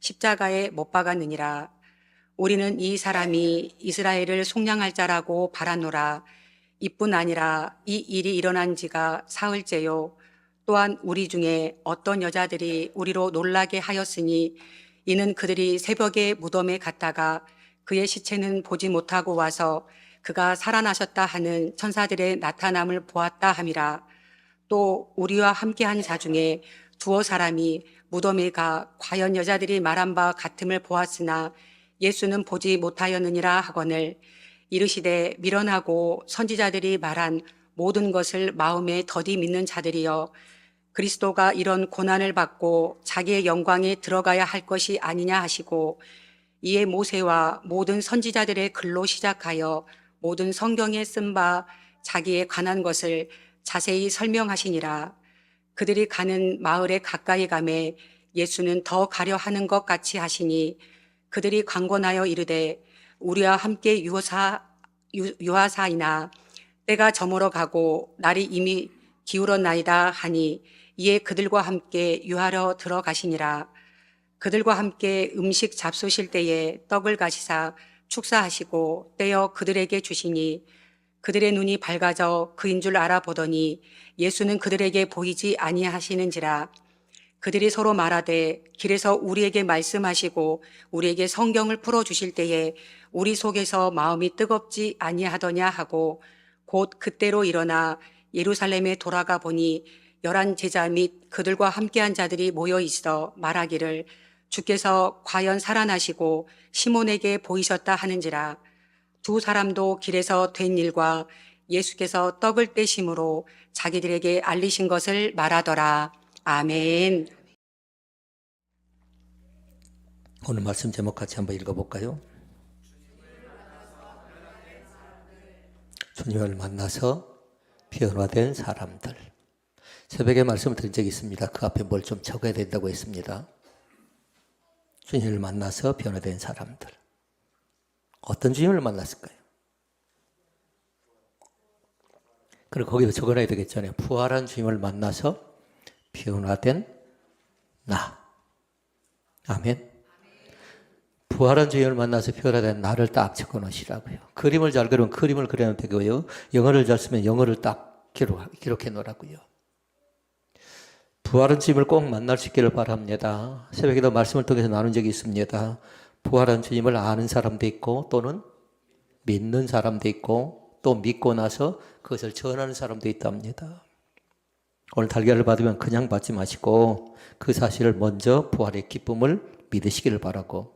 십자가에 못 박았느니라. 우리는 이 사람이 이스라엘을 속량할 자라고 바라노라. 이뿐 아니라 이 일이 일어난 지가 사흘째요. 또한 우리 중에 어떤 여자들이 우리로 놀라게 하였으니 이는 그들이 새벽에 무덤에 갔다가 그의 시체는 보지 못하고 와서 그가 살아나셨다 하는 천사들의 나타남을 보았다 함이라. 또 우리와 함께한 자 중에 두어 사람이 무덤에 가 과연 여자들이 말한 바 같음을 보았으나 예수는 보지 못하였느니라 하거늘 이르시되 미련하고 선지자들이 말한 모든 것을 마음에 더디 믿는 자들이여 그리스도가 이런 고난을 받고 자기의 영광에 들어가야 할 것이 아니냐 하시고 이에 모세와 모든 선지자들의 글로 시작하여 모든 성경에 쓴 바 자기에 관한 것을 자세히 설명하시니라. 그들이 가는 마을에 가까이 가매 예수는 더 가려 하는 것 같이 하시니 그들이 강권하여 이르되 우리와 함께 유사, 유, 유하사이나 때가 저물어 가고 날이 이미 기울었나이다 하니 이에 그들과 함께 유하러 들어가시니라. 그들과 함께 음식 잡수실 때에 떡을 가시사 축사하시고 떼어 그들에게 주시니 그들의 눈이 밝아져 그인 줄 알아보더니 예수는 그들에게 보이지 아니하시는지라 그들이 서로 말하되 길에서 우리에게 말씀하시고 우리에게 성경을 풀어 주실 때에 우리 속에서 마음이 뜨겁지 아니하더냐 하고 곧 그때로 일어나 예루살렘에 돌아가 보니 열한 제자 및 그들과 함께한 자들이 모여 있어 말하기를 주께서 과연 살아나시고 시몬에게 보이셨다 하는지라 두 사람도 길에서 된 일과 예수께서 떡을 떼심으로 자기들에게 알리신 것을 말하더라. 아멘. 오늘 말씀 제목 같이 한번 읽어볼까요? 주님을 만나서 변화된 사람들. 새벽에 말씀을 드린 적이 있습니다. 그 앞에 뭘 좀 적어야 된다고 했습니다. 주님을 만나서 변화된 사람들. 어떤 주님을 만났을까요? 그리고 거기도 적어놔야 되겠잖아요. 부활한 주님을 만나서 변화된 나. 아멘. 부활한 주님을 만나서 변화된 나를 딱 적어 놓으시라고요. 그림을 잘 그리면 그림을 그려놓으면 되고요. 영어를 잘 쓰면 영어를 딱 기록, 기록해 놓으라고요. 부활한 주님을 꼭 만날 수 있기를 바랍니다. 새벽에도 말씀을 통해서 나눈 적이 있습니다. 부활한 주님을 아는 사람도 있고 또는 믿는 사람도 있고 또 믿고 나서 그것을 전하는 사람도 있답니다. 오늘 달걀을 받으면 그냥 받지 마시고 그 사실을 먼저 부활의 기쁨을 믿으시기를 바라고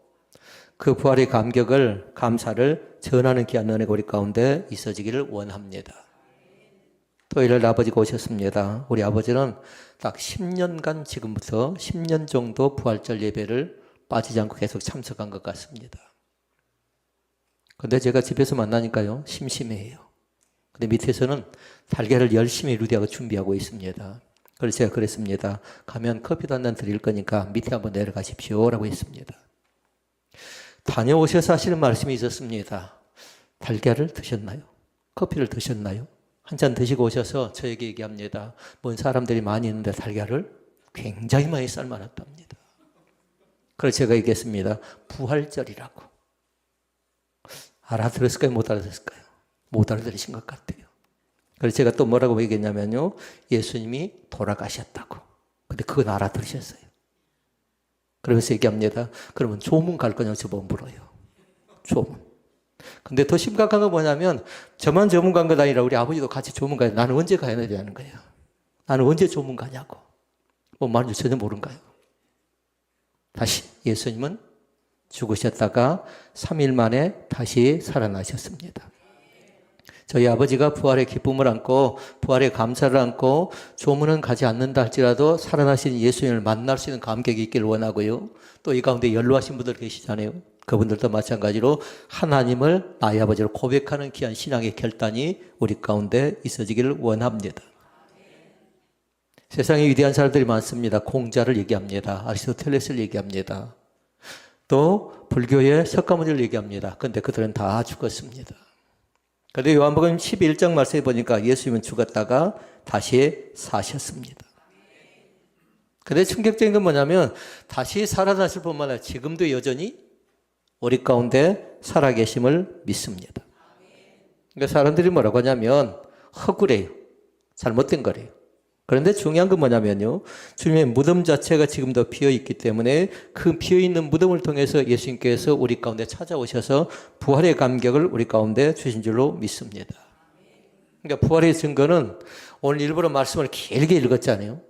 그 부활의 감격을 감사를 전하는 귀한 은혜 우리 가운데 있어지기를 원합니다. 토요일 아버지가 오셨습니다. 우리 아버지는 딱 10년간 지금부터 10년 정도 부활절 예배를 빠지지 않고 계속 참석한 것 같습니다. 근데 제가 집에서 만나니까요, 심심해요. 근데 밑에서는 달걀을 열심히 루디하고 준비하고 있습니다. 그래서 제가 그랬습니다. 가면 커피도 한 잔 드릴 거니까 밑에 한번 내려가십시오. 라고 했습니다. 다녀오셔서 하시는 말씀이 있었습니다. 달걀을 드셨나요? 커피를 드셨나요? 한 잔 드시고 오셔서 저에게 얘기합니다. 뭔 사람들이 많이 있는데 달걀을 굉장히 많이 삶아놨답니다. 그래서 제가 얘기했습니다. 부활절이라고. 알아들었을까요? 못 알아들었을까요? 못 알아들으신 것 같아요. 그래서 제가 또 뭐라고 얘기했냐면요. 예수님이 돌아가셨다고. 근데 그건 알아들으셨어요. 그러면서 얘기합니다. 그러면 조문 갈 거냐고 저보고 물어요. 조문. 근데 더 심각한 건 뭐냐면 저만 조문관 거 아니라 우리 아버지도 같이 조문 가요. 나는 언제 가야 되냐는 거예요. 나는 언제 조문 가냐고. 뭐 말인지 전혀 모른가요. 다시 예수님은 죽으셨다가 3일 만에 다시 살아나셨습니다. 저희 아버지가 부활의 기쁨을 안고 부활의 감사를 안고 조문은 가지 않는다 할지라도 살아나신 예수님을 만날 수 있는 감격이 있기를 원하고요. 또 이 가운데 연로하신 분들 계시잖아요. 그분들도 마찬가지로 하나님을 나의 아버지로 고백하는 귀한 신앙의 결단이 우리 가운데 있어지기를 원합니다. 세상에 위대한 사람들이 많습니다. 공자를 얘기합니다. 아리스토텔레스를 얘기합니다. 또 불교의 석가모니를 얘기합니다. 근데 그들은 다 죽었습니다. 그런데 요한복음 11장 말씀에 보니까 예수님은 죽었다가 다시 사셨습니다. 근데 충격적인 건 뭐냐면 다시 살아나실 뿐만 아니라 지금도 여전히 우리 가운데 살아계심을 믿습니다. 그러니까 사람들이 뭐라고 하냐면 허구래요. 잘못된 거래요. 그런데 중요한 건 뭐냐면요. 주님의 무덤 자체가 지금도 비어 있기 때문에 그 비어 있는 무덤을 통해서 예수님께서 우리 가운데 찾아오셔서 부활의 감격을 우리 가운데 주신 줄로 믿습니다. 그러니까 부활의 증거는 오늘 일부러 말씀을 길게 읽었잖아요.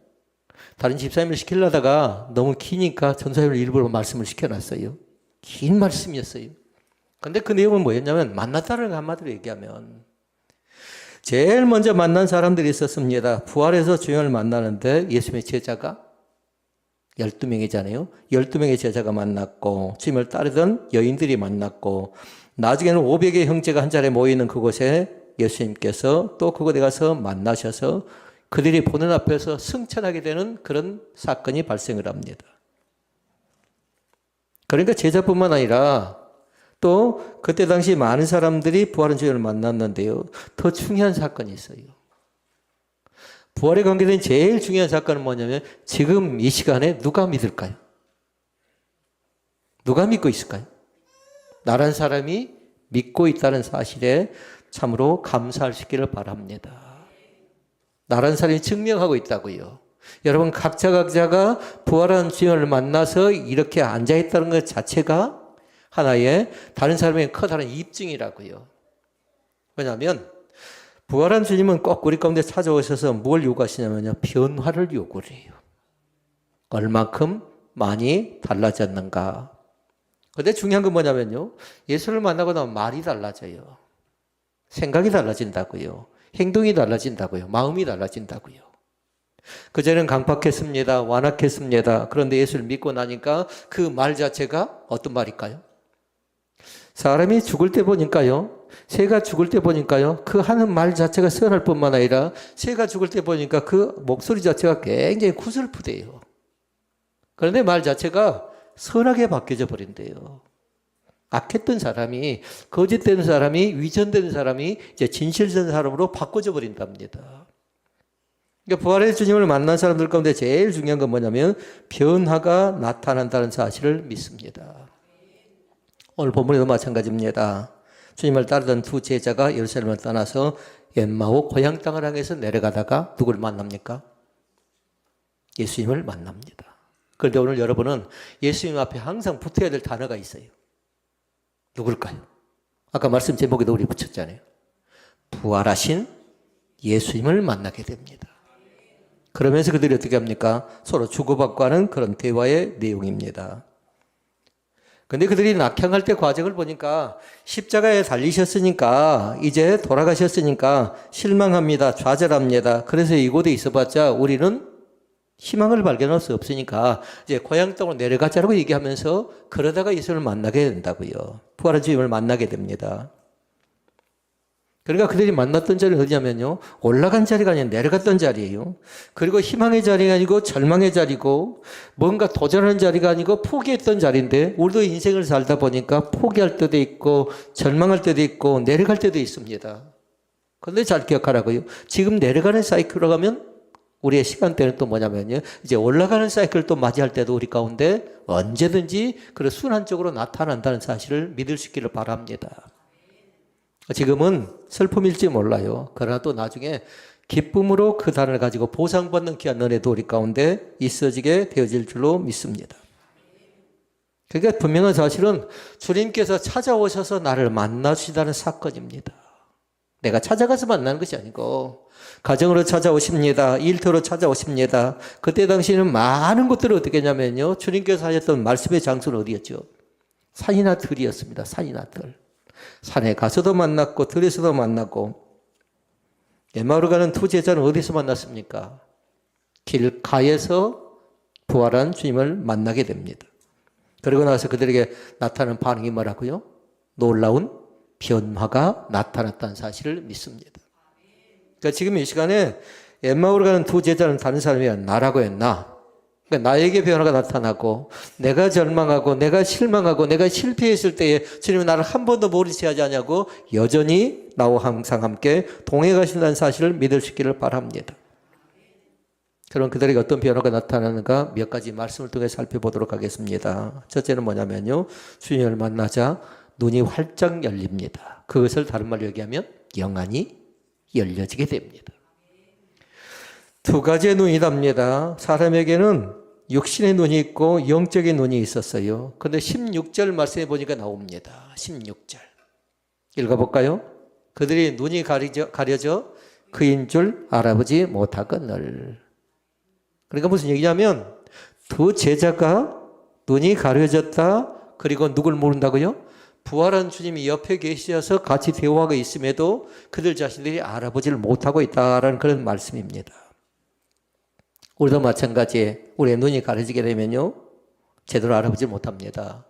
다른 집사님을 시키려다가 너무 기니까 전사님을 일부러 말씀을 시켜놨어요. 긴 말씀이었어요. 근데 그 내용은 뭐였냐면 만났다는 한마디로 얘기하면 제일 먼저 만난 사람들이 있었습니다. 부활해서 주님을 만나는데 예수님의 제자가 12명이잖아요. 12명의 제자가 만났고 주님을 따르던 여인들이 만났고 나중에는 500의 형제가 한 자리에 모이는 그곳에 예수님께서 또 그곳에 가서 만나셔서 그들이 보는 앞에서 승천하게 되는 그런 사건이 발생을 합니다. 그러니까 제자뿐만 아니라 또 그때 당시 많은 사람들이 부활한 주님을 만났는데요. 더 중요한 사건이 있어요. 부활에 관계된 제일 중요한 사건은 뭐냐면 지금 이 시간에 누가 믿을까요? 누가 믿고 있을까요? 나란 사람이 믿고 있다는 사실에 참으로 감사할 수 있기를 바랍니다. 나란 사람이 증명하고 있다고요. 여러분 각자 각자가 부활한 주님을 만나서 이렇게 앉아 있다는 것 자체가 하나의 다른 사람의 커다란 입증이라고요. 왜냐하면 부활한 주님은 꼭 우리 가운데 찾아오셔서 뭘 요구하시냐면요. 변화를 요구를 해요. 얼만큼 많이 달라졌는가. 근데 중요한 건 뭐냐면요. 예수를 만나고 나면 말이 달라져요. 생각이 달라진다고요. 행동이 달라진다고요. 마음이 달라진다고요. 그전에는 강팍했습니다. 완악했습니다. 그런데 예수를 믿고 나니까 그 말 자체가 어떤 말일까요? 사람이 죽을 때 보니까요. 새가 죽을 때 보니까요. 그 하는 말 자체가 선할 뿐만 아니라 새가 죽을 때 보니까 그 목소리 자체가 굉장히 구슬프대요. 그런데 말 자체가 선하게 바뀌어져 버린대요. 악했던 사람이 거짓된 사람이 위전된 사람이 이제 진실된 사람으로 바꿔져 버린답니다. 그러니까 부활의 주님을 만난 사람들 가운데 제일 중요한 건 뭐냐면 변화가 나타난다는 사실을 믿습니다. 오늘 본문에도 마찬가지입니다. 주님을 따르던 두 제자가 예루살렘을 떠나서 엠마오 고향 땅을 향해서 내려가다가 누구를 만납니까? 예수님을 만납니다. 그런데 오늘 여러분은 예수님 앞에 항상 붙어야 될 단어가 있어요. 누굴까요? 아까 말씀 제목에도 우리 붙였잖아요. 부활하신 예수님을 만나게 됩니다. 그러면서 그들이 어떻게 합니까? 서로 주고받고 하는 그런 대화의 내용입니다. 근데 그들이 낙향할 때 과정을 보니까 십자가에 달리셨으니까 이제 돌아가셨으니까 실망합니다. 좌절합니다. 그래서 이곳에 있어봤자 우리는 희망을 발견할 수 없으니까 이제 고향 땅으로 내려가자라고 얘기하면서 그러다가 예수를 만나게 된다고요. 부활한 주님을 만나게 됩니다. 그러니까 그들이 만났던 자리는 어디냐면요. 올라간 자리가 아니라 내려갔던 자리예요. 그리고 희망의 자리가 아니고 절망의 자리고 뭔가 도전하는 자리가 아니고 포기했던 자리인데 우리도 인생을 살다 보니까 포기할 때도 있고 절망할 때도 있고 내려갈 때도 있습니다. 그런데 잘 기억하라고요. 지금 내려가는 사이클로 가면 우리의 시간대는 또 뭐냐면요. 이제 올라가는 사이클을 또 맞이할 때도 우리 가운데 언제든지 그런 순환적으로 나타난다는 사실을 믿을 수 있기를 바랍니다. 지금은 슬픔일지 몰라요. 그러나 또 나중에 기쁨으로 그 단을 가지고 보상받는 귀한 은혜도 우리 가운데 있어지게 되어질 줄로 믿습니다. 그러니까 분명한 사실은 주님께서 찾아오셔서 나를 만나주시다는 사건입니다. 내가 찾아가서 만나는 것이 아니고 가정으로 찾아오십니다. 일터로 찾아오십니다. 그때 당시에는 많은 것들을 어떻게 했냐면요. 주님께서 하셨던 말씀의 장소는 어디였죠? 산이나 들이었습니다. 산이나 들. 산에 가서도 만났고 들에서도 만났고 에마로 가는 두 제자는 어디서 만났습니까? 길가에서 부활한 주님을 만나게 됩니다. 그러고 나서 그들에게 나타나는 반응이 뭐라고요? 놀라운 변화가 나타났다는 사실을 믿습니다. 그러니까 지금 이 시간에 엠마오로 가는 두 제자는 다른 사람이 나라고 했나? 그러니까 나에게 변화가 나타나고 내가 절망하고 내가 실망하고 내가 실패했을 때에 주님은 나를 한 번도 모르지 하지 않냐고 여전히 나와 항상 함께 동해 가신다는 사실을 믿을 수 있기를 바랍니다. 그럼 그들에게 어떤 변화가 나타나는가 몇 가지 말씀을 통해 살펴보도록 하겠습니다. 첫째는 뭐냐면요. 주님을 만나자 눈이 활짝 열립니다. 그것을 다른 말로 얘기하면 영안이 열려지게 됩니다. 두 가지의 눈이 답니다. 사람에게는 육신의 눈이 있고 영적인 눈이 있었어요. 근데 16절 말씀해 보니까 나옵니다. 16절. 읽어볼까요? 그들이 눈이 가려져, 가려져 그인 줄 알아보지 못하거늘. 그러니까 무슨 얘기냐면 두 제자가 눈이 가려졌다. 그리고 누굴 모른다고요? 부활한 주님이 옆에 계셔서 같이 대화가 있음에도 그들 자신들이 알아보지를 못하고 있다라는 그런 말씀입니다. 우리도 마찬가지에 우리의 눈이 가려지게 되면요. 제대로 알아보지 못합니다.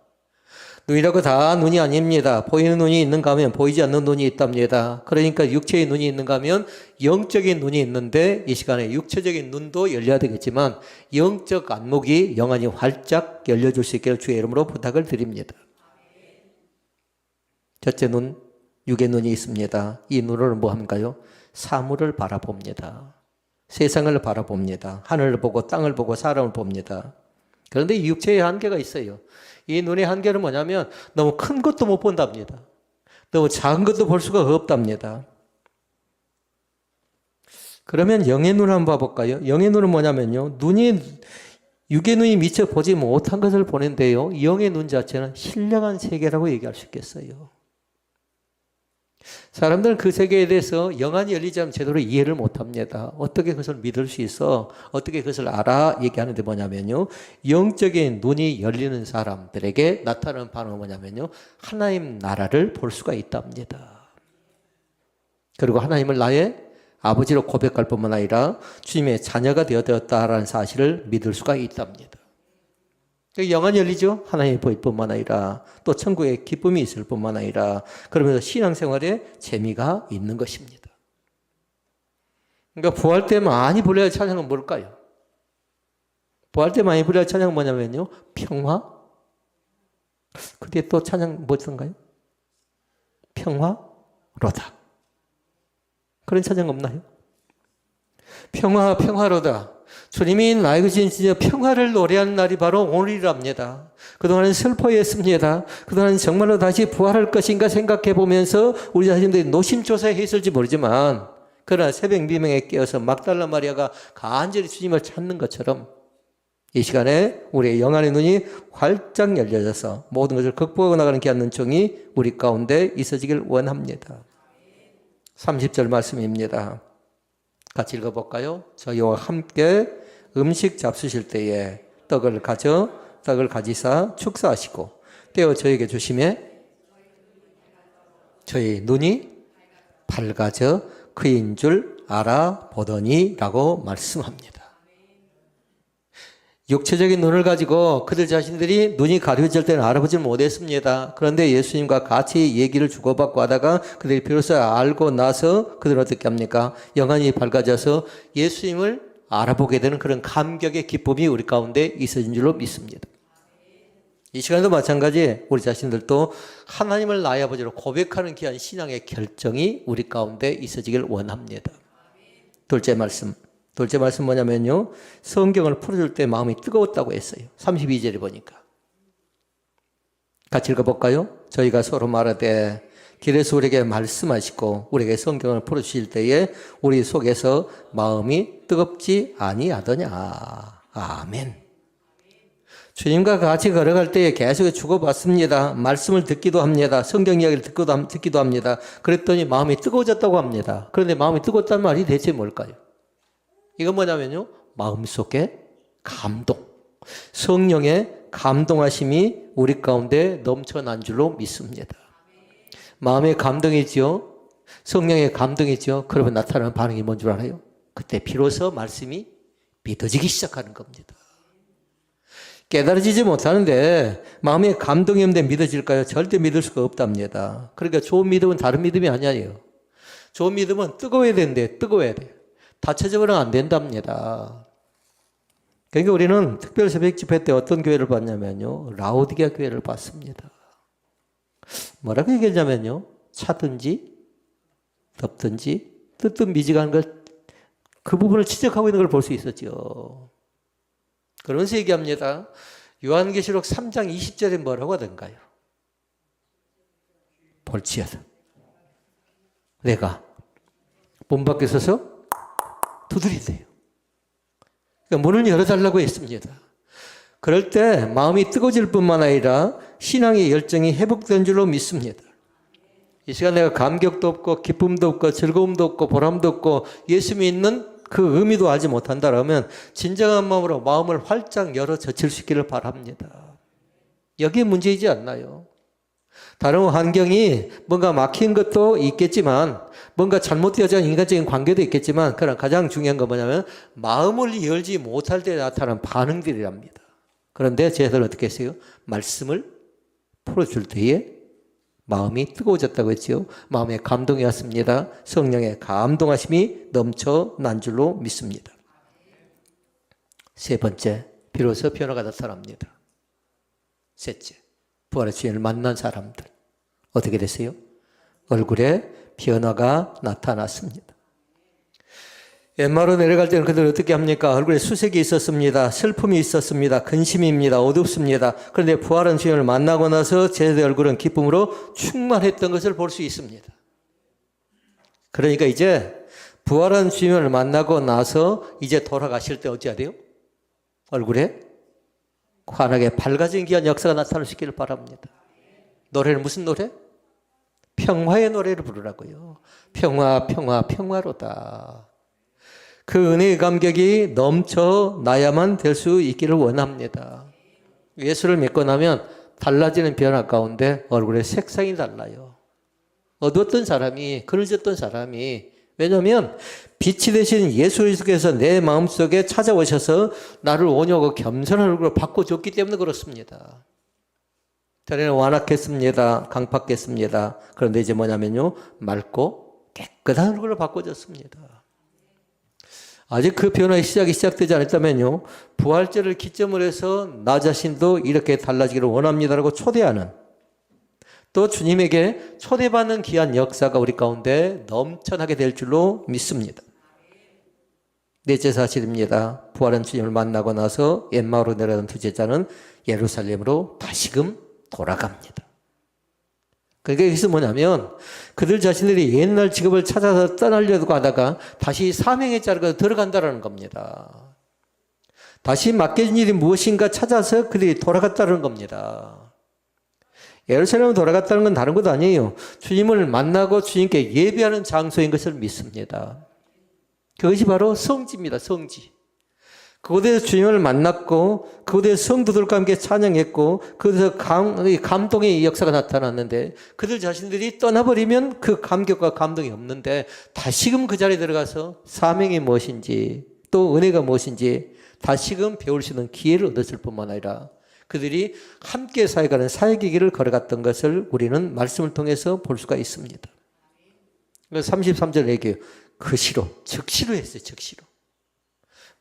눈이라고 다 눈이 아닙니다. 보이는 눈이 있는가 하면 보이지 않는 눈이 있답니다. 그러니까 육체의 눈이 있는가 하면 영적인 눈이 있는데 이 시간에 육체적인 눈도 열려야 되겠지만 영적 안목이 영안이 활짝 열려줄 수 있기를 주의 이름으로 부탁을 드립니다. 첫째 눈, 육의 눈이 있습니다. 이 눈으로는 뭐 합니까요? 사물을 바라봅니다. 세상을 바라봅니다. 하늘을 보고 땅을 보고 사람을 봅니다. 그런데 이 육체의 한계가 있어요. 이 눈의 한계는 뭐냐면 너무 큰 것도 못 본답니다. 너무 작은 것도 볼 수가 없답니다. 그러면 영의 눈을 한번 봐볼까요? 영의 눈은 뭐냐면요. 눈이, 육의 눈이 미처 보지 못한 것을 보는데요. 영의 눈 자체는 신령한 세계라고 얘기할 수 있겠어요. 사람들은 그 세계에 대해서 영안이 열리지 않으면 제대로 이해를 못 합니다. 어떻게 그것을 믿을 수 있어? 어떻게 그것을 알아? 얘기하는데 뭐냐면요. 영적인 눈이 열리는 사람들에게 나타나는 반응은 뭐냐면요. 하나님 나라를 볼 수가 있답니다. 그리고 하나님을 나의 아버지로 고백할 뿐만 아니라 주님의 자녀가 되었다라는 사실을 믿을 수가 있답니다. 영안이 열리죠? 하나님이 보일 뿐만 아니라 또 천국의 기쁨이 있을 뿐만 아니라 그러면서 신앙생활에 재미가 있는 것입니다. 그러니까 부활 때 많이 불러야 할 찬양은 뭘까요? 부활 때 많이 불러야 할 찬양은 뭐냐면요. 평화? 그때 또 찬양 뭐던가요? 평화로다. 그런 찬양 없나요? 평화, 평화로다. 주님이 나에게 진짜 평화를 노래하는 날이 바로 오늘이랍니다. 그동안은 슬퍼했습니다. 그동안은 정말로 다시 부활할 것인가 생각해 보면서 우리 자신들이 노심초사해 있을지 모르지만 그러나 새벽 미명에 깨어서 막달라 마리아가 간절히 주님을 찾는 것처럼 이 시간에 우리의 영안의 눈이 활짝 열려져서 모든 것을 극복하고 나가는 귀한 눈총이 우리 가운데 있어지길 원합니다. 30절 말씀입니다. 같이 읽어볼까요? 저희와 함께 음식 잡수실 때에 떡을 가져 떡을 가지사 축사하시고 떼어 저에게 주심에 저희 눈이 밝아져 그인 줄 알아보더니라고 말씀합니다. 육체적인 눈을 가지고 그들 자신들이 눈이 가려질 때는 알아보지 못했습니다. 그런데 예수님과 같이 얘기를 주고받고 하다가 그들이 비로소 알고 나서 그들은 어떻게 합니까? 영안이 밝아져서 예수님을 알아보게 되는 그런 감격의 기쁨이 우리 가운데 있어진 줄로 믿습니다. 이 시간에도 마찬가지 우리 자신들도 하나님을 나의 아버지로 고백하는 귀한 신앙의 결정이 우리 가운데 있어지길 원합니다. 둘째 말씀. 둘째 말씀 뭐냐면요. 성경을 풀어줄 때 마음이 뜨거웠다고 했어요. 32절에 보니까. 같이 읽어볼까요? 저희가 서로 말하되 길에서 우리에게 말씀하시고 우리에게 성경을 풀어주실 때에 우리 속에서 마음이 뜨겁지 아니하더냐. 아멘. 주님과 같이 걸어갈 때에 계속 주고받습니다. 말씀을 듣기도 합니다. 성경 이야기를 듣기도, 합니다. 그랬더니 마음이 뜨거워졌다고 합니다. 그런데 마음이 뜨겁다는 말이 대체 뭘까요? 이건 뭐냐면요. 마음속에 감동. 성령의 감동하심이 우리 가운데 넘쳐난 줄로 믿습니다. 마음의 감동이지요. 성령의 감동이지요. 그러면 나타나는 반응이 뭔 줄 알아요? 그때 비로소 말씀이 믿어지기 시작하는 겁니다. 깨달아지지 못하는데 마음에 감동이 없는데 믿어질까요? 절대 믿을 수가 없답니다. 그러니까 좋은 믿음은 다른 믿음이 아니에요. 좋은 믿음은 뜨거워야 되는데 뜨거워야 돼요. 다쳐져버리면 안 된답니다. 그러니까 우리는 특별 새벽 집회 때 어떤 교회를 봤냐면요. 라오디게아 교회를 봤습니다. 뭐라고 얘기하냐면요. 차든지 덥든지 뜨뜻 미지근한 걸 그 부분을 지적하고 있는 걸 볼 수 있었죠. 그러면서 얘기합니다. 요한계시록 3장 20절에 뭐라고 하던가요? 볼지어다. 내가 문 밖에 서서 두드린대요. 그러니까 문을 열어달라고 했습니다. 그럴 때 마음이 뜨거워질 뿐만 아니라 신앙의 열정이 회복된 줄로 믿습니다. 이 시간 내가 감격도 없고 기쁨도 없고 즐거움도 없고 보람도 없고 예수 믿는 그 의미도 알지 못한다라면 진정한 마음으로 마음을 활짝 열어 젖힐 수 있기를 바랍니다. 여기에 문제이지 않나요? 다른 환경이 뭔가 막힌 것도 있겠지만 뭔가 잘못되어진 인간적인 관계도 있겠지만 그러나 가장 중요한 건 뭐냐면 마음을 열지 못할 때 나타나는 반응들이랍니다. 그런데 제자들은 어떻게 했어요? 말씀을 풀어줄 때에 마음이 뜨거워졌다고 했지요. 마음에 감동이 왔습니다. 성령의 감동하심이 넘쳐난 줄로 믿습니다. 세 번째, 비로소 변화가 나타납니다. 셋째, 부활의 주인을 만난 사람들. 어떻게 됐어요? 얼굴에 변화가 나타났습니다. 엠마로 내려갈 때는 그들 어떻게 합니까? 얼굴에 수색이 있었습니다. 슬픔이 있었습니다. 근심입니다. 어둡습니다. 그런데 부활한 주인을 만나고 나서 제 얼굴은 기쁨으로 충만했던 것을 볼 수 있습니다. 그러니까 이제 부활한 주인을 만나고 나서 이제 돌아가실 때 어찌해야 돼요? 얼굴에 환하게 밝아진 귀한 역사가 나타날 수 있기를 바랍니다. 노래는 무슨 노래? 평화의 노래를 부르라고요. 평화, 평화, 평화로다. 그 은혜의 감격이 넘쳐 나야만 될 수 있기를 원합니다. 예수를 믿고 나면 달라지는 변화 가운데 얼굴의 색상이 달라요. 어두웠던 사람이, 그늘졌던 사람이, 왜냐하면 빛이 되신 예수께서 내 마음속에 찾아오셔서 나를 온유하고 겸손한 얼굴로 바꿔줬기 때문에 그렇습니다. 전에는 완악했습니다. 강팍했습니다. 그런데 이제 뭐냐면요. 맑고 깨끗한 얼굴로 바꿔줬습니다. 아직 그 변화의 시작이 시작되지 않았다면요. 부활절을 기점으로 해서 나 자신도 이렇게 달라지기를 원합니다라고 초대하는 또 주님에게 초대받는 귀한 역사가 우리 가운데 넘쳐나게 될 줄로 믿습니다. 넷째 사실입니다. 부활한 주님을 만나고 나서 엠마오로 내려간 두 제자는 예루살렘으로 다시금 돌아갑니다. 그게 여기서 뭐냐면 그들 자신들이 옛날 직업을 찾아서 떠나려고 하다가 다시 사명의 자리가 들어간다라는 겁니다. 다시 맡겨진 일이 무엇인가 찾아서 그들이 돌아갔다는 겁니다. 예루살렘으로 돌아갔다는 건 다른 것도 아니에요. 주님을 만나고 주님께 예배하는 장소인 것을 믿습니다. 그것이 바로 성지입니다. 성지. 그곳에서 주님을 만났고 그곳에서 성도들과 함께 찬양했고 그곳에서 감, 감동의 역사가 나타났는데 그들 자신들이 떠나버리면 그 감격과 감동이 없는데 다시금 그 자리에 들어가서 사명이 무엇인지 또 은혜가 무엇인지 다시금 배울 수 있는 기회를 얻었을 뿐만 아니라 그들이 함께 사역하는 사역의 길을 걸어갔던 것을 우리는 말씀을 통해서 볼 수가 있습니다. 33절 얘기해요. 그 시로, 즉시로 했어요. 즉시로.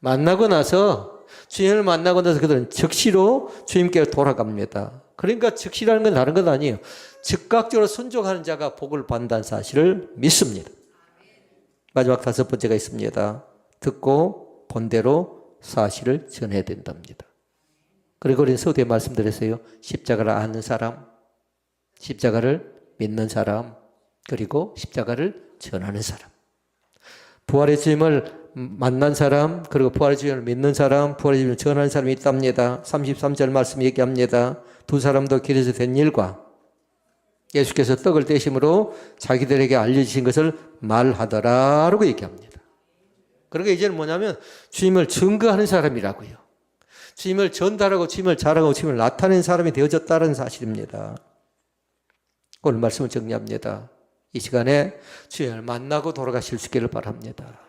만나고 나서 주님을 만나고 나서 그들은 즉시로 주님께 돌아갑니다. 그러니까 즉시라는 건 다른 것 아니에요. 즉각적으로 순종하는 자가 복을 받는다는 사실을 믿습니다. 마지막 다섯 번째가 있습니다. 듣고 본대로 사실을 전해야 된답니다. 그리고 우리는 서두에 말씀드렸어요. 십자가를 아는 사람, 십자가를 믿는 사람, 그리고 십자가를 전하는 사람. 부활의 주님을 만난 사람, 그리고 부활의 주님을 믿는 사람, 부활의 주님을 전하는 사람이 있답니다. 33절 말씀 얘기합니다. 두 사람도 길에서 된 일과 예수께서 떡을 떼심으로 자기들에게 알려주신 것을 말하더라 라고 얘기합니다. 그러니까 이제는 뭐냐면 주님을 증거하는 사람이라고요. 주님을 전달하고 주님을 자랑하고 주님을 나타내는 사람이 되어졌다는 사실입니다. 오늘 말씀을 정리합니다. 이 시간에 주님을 만나고 돌아가실 수 있기를 바랍니다.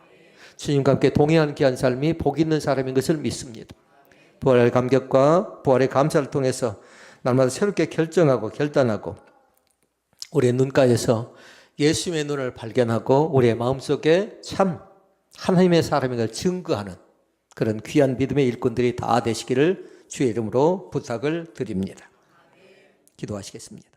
주님과 함께 동행하는 귀한 삶이 복 있는 사람인 것을 믿습니다. 부활의 감격과 부활의 감사를 통해서 날마다 새롭게 결정하고 결단하고 우리의 눈가에서 예수님의 눈을 발견하고 우리의 마음속에 참 하나님의 사람인 걸 증거하는 그런 귀한 믿음의 일꾼들이 다 되시기를 주의 이름으로 부탁을 드립니다. 기도하시겠습니다.